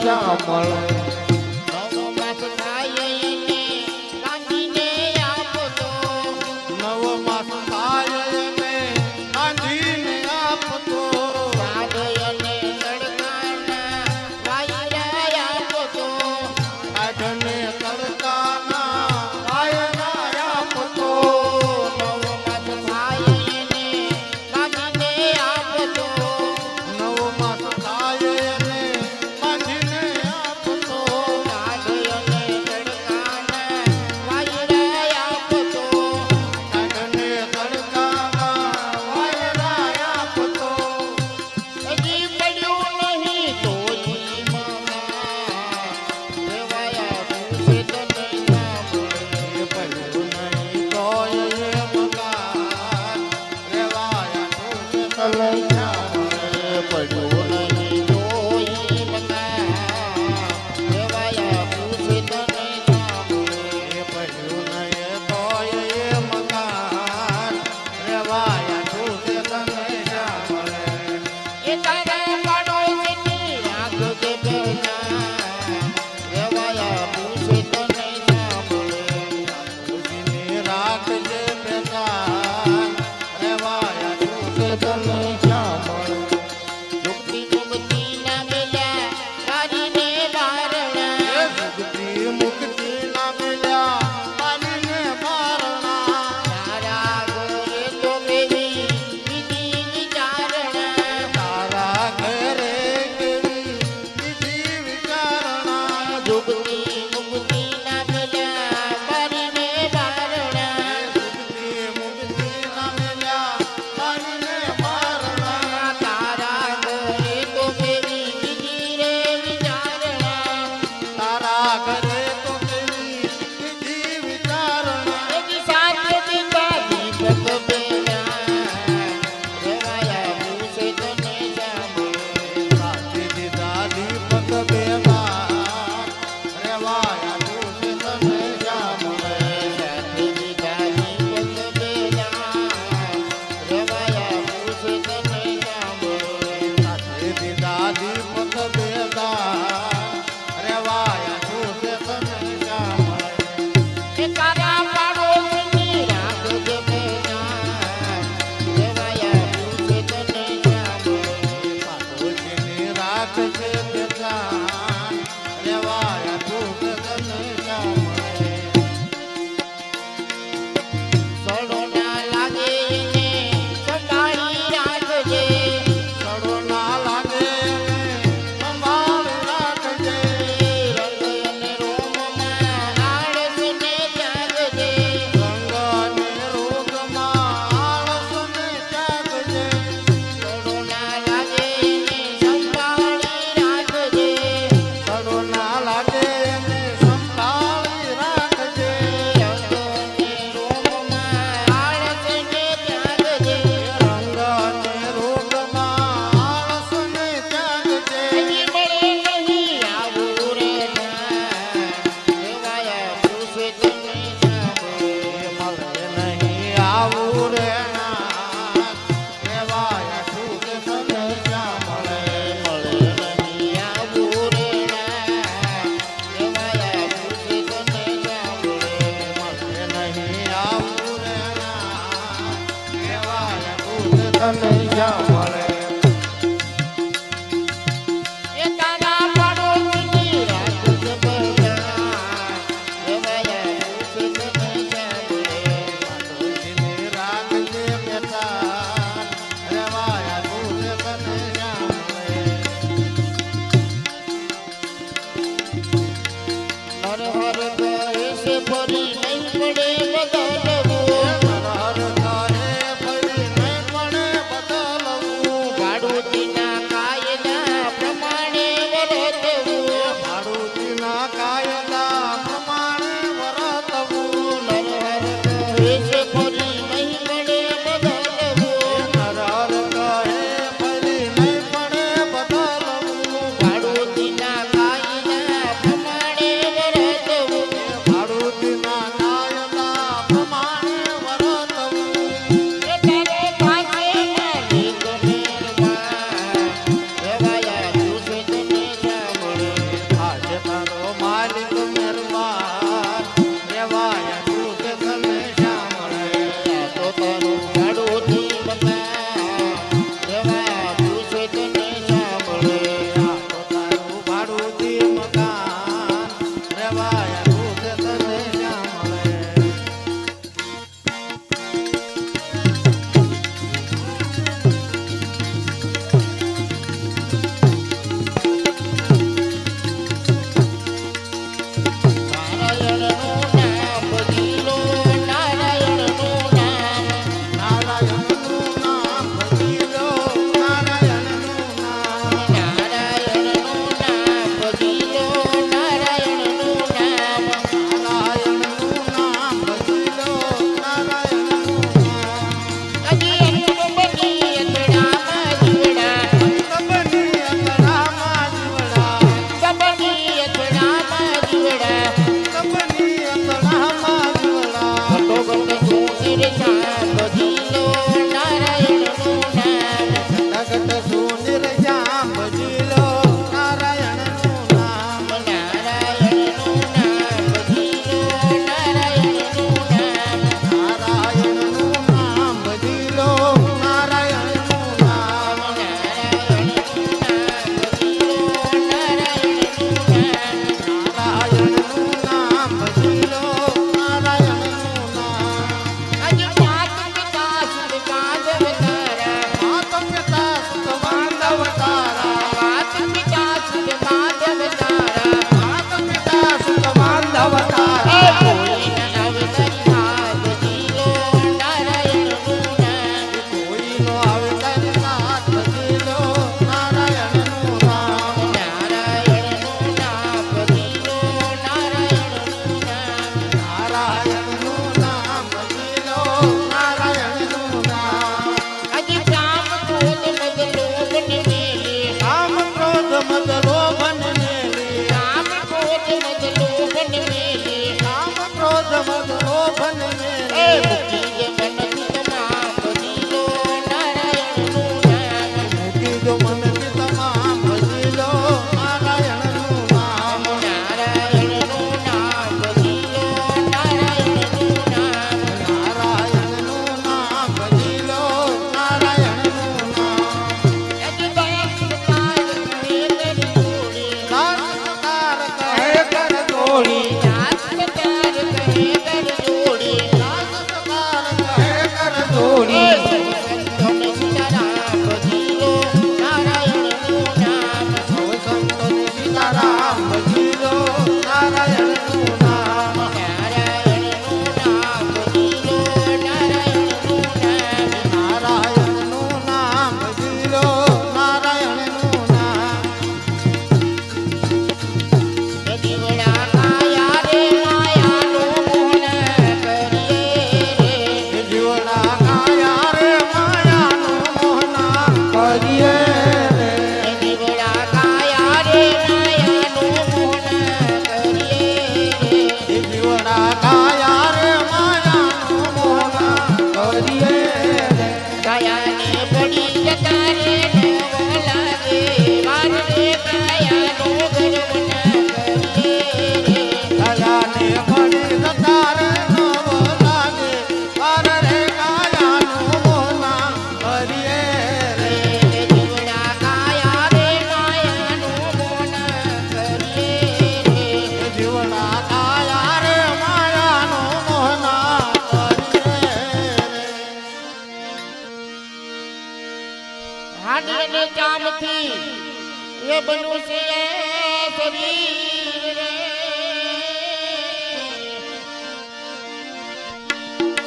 怎么了 દીપક બેદા Oh. તારા નહીં એ બનવું છે આ શરીર રે.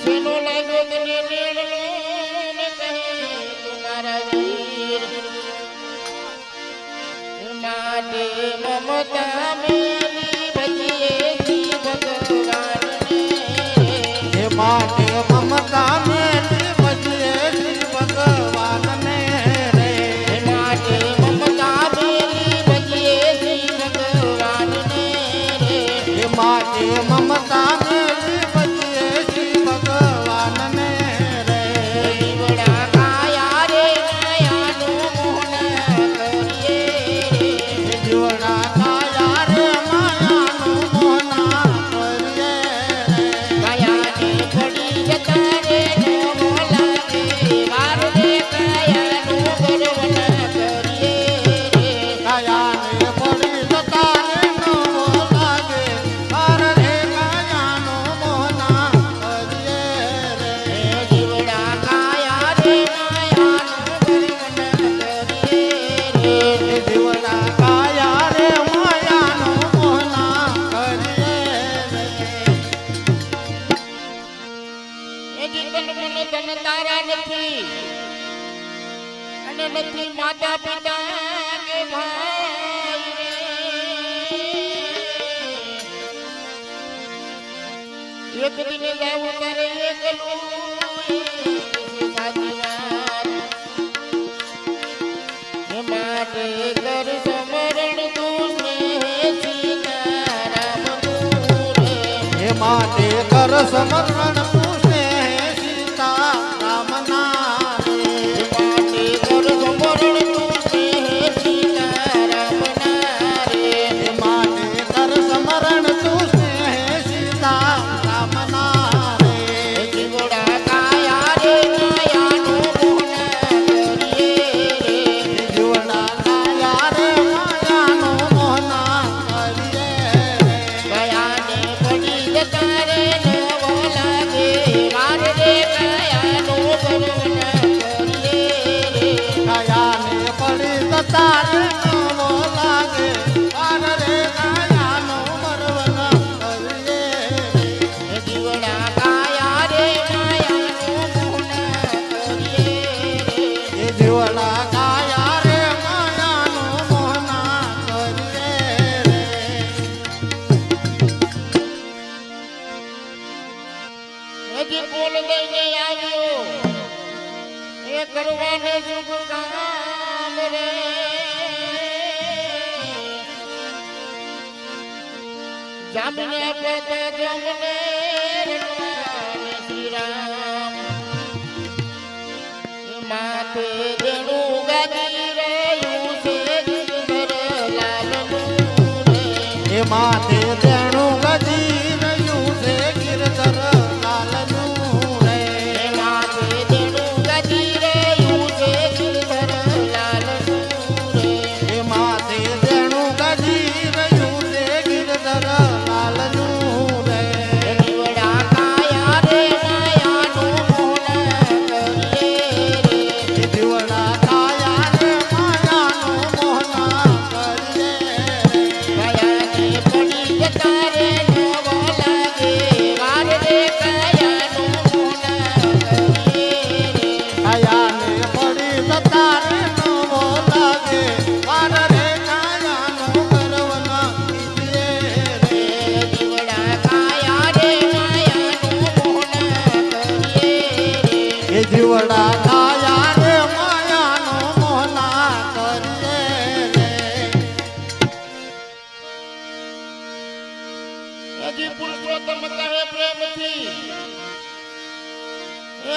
શેનો લાગ્યો તને મેળલો ને માટે મમતા મેરી ભજીએ જીવ ભગવાન ને માટે ધન તારા નથી. અને નથી માતા પિતા કે ભાઈ એક દિન જાવું તારે એકલું માટે કર હજી બોલ દઈને આવ્યો. એ કરવાને શુભ કામ રે. જામને પદ જમને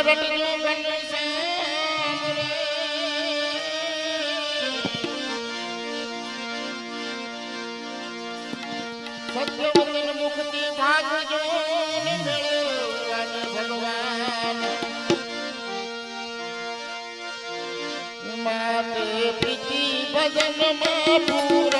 રટજો ઘનશ્યામ રે સત્યવચન મુખથી ભાગજો માટે પ્રીતિ ભજનમાં પૂરણ